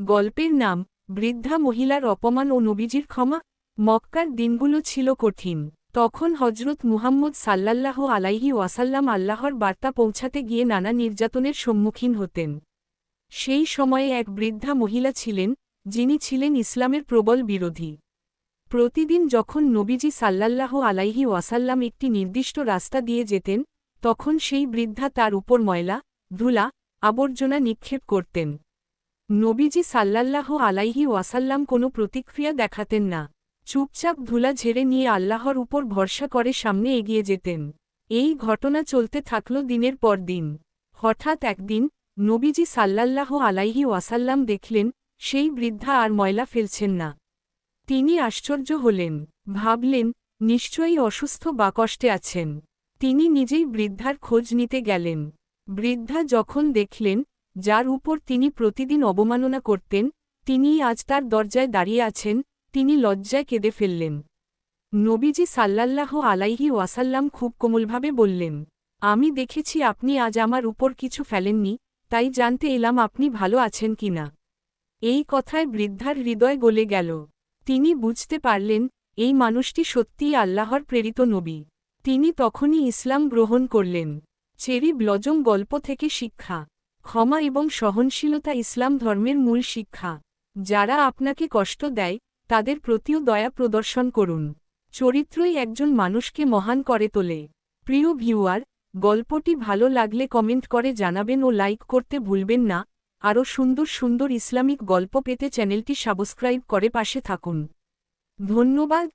গল্পের নাম, বৃদ্ধা মহিলার অপমান ও নবীজির ক্ষমা, মক্কার দিনগুলো ছিল কঠিন। তখন হজরত মুহাম্মদ সাল্লাল্লাহ আলাইহি ওয়াসাল্লাম আল্লাহর বার্তা পৌঁছাতে গিয়ে নানা নির্যাতনের সম্মুখীন হতেন। সেই সময়ে এক বৃদ্ধা মহিলা ছিলেন, যিনি ছিলেন ইসলামের প্রবল বিরোধী। প্রতিদিন যখন নবীজি সাল্লাল্লাহ আলাইহি ওয়াসাল্লাম একটি নির্দিষ্ট রাস্তা দিয়ে যেতেন, তখন সেই বৃদ্ধা তার উপর ময়লা, ধুলা, আবর্জনা নিক্ষেপ করতেন। নবীজি সাল্লাল্লাহ আলাইহি ওয়াসাল্লাম কোনো প্রতিক্রিয়া দেখাতেন না। চুপচাপ ধুলা ঝেড়ে নিয়ে আল্লাহর উপর ভরসা করে সামনে এগিয়ে যেতেন। এই ঘটনা চলতে থাকল দিনের পর দিন। হঠাৎ একদিন নবীজি সাল্লাল্লাহ আলাইহি ওয়াসাল্লাম দেখলেন, সেই বৃদ্ধা আর ময়লা ফেলছেন না। তিনি আশ্চর্য হলেন, ভাবলেন, নিশ্চয়ই অসুস্থ বা কষ্টে আছেন। তিনি নিজেই বৃদ্ধার খোঁজ নিতে গেলেন। বৃদ্ধা যখন দেখলেন যার উপর তিনি প্রতিদিন অবমাননা করতেন, তিনিই আজ তার দরজায় দাঁড়িয়ে আছেন, তিনি লজ্জায় কেঁদে ফেললেন। নবীজি সাল্লাল্লাহ আলাইহি ওয়াসাল্লাম খুব কোমলভাবে বললেন, আমি দেখেছি আপনি আজ আমার উপর কিছু ফেলেননি, তাই জানতে এলাম আপনি ভালো আছেন কিনা এই কথায় বৃদ্ধার হৃদয় গলে গেল। তিনি বুঝতে পারলেন, এই মানুষটি সত্যিই আল্লাহর প্রেরিত নবী। তিনি তখনই ইসলাম গ্রহণ করলেন। চেরি ব্লজম গল্প থেকে শিক্ষা। ক্ষমা এবং সহনশীলতা ইসলাম ধর্মের মূল শিক্ষা। যারা আপনাকে কষ্ট দেয়, তাদের প্রতিও দয়া প্রদর্শন করুন। চরিত্রই একজন মানুষকে মহান করে তোলে। প্রিয় ভিউয়ার, গল্পটি ভালো লাগলে কমেন্ট করে জানাবেন ও লাইক করতে ভুলবেন না। আরও সুন্দর সুন্দর ইসলামিক গল্প পেতে চ্যানেলটি সাবস্ক্রাইব করে পাশে থাকুন। ধন্যবাদ।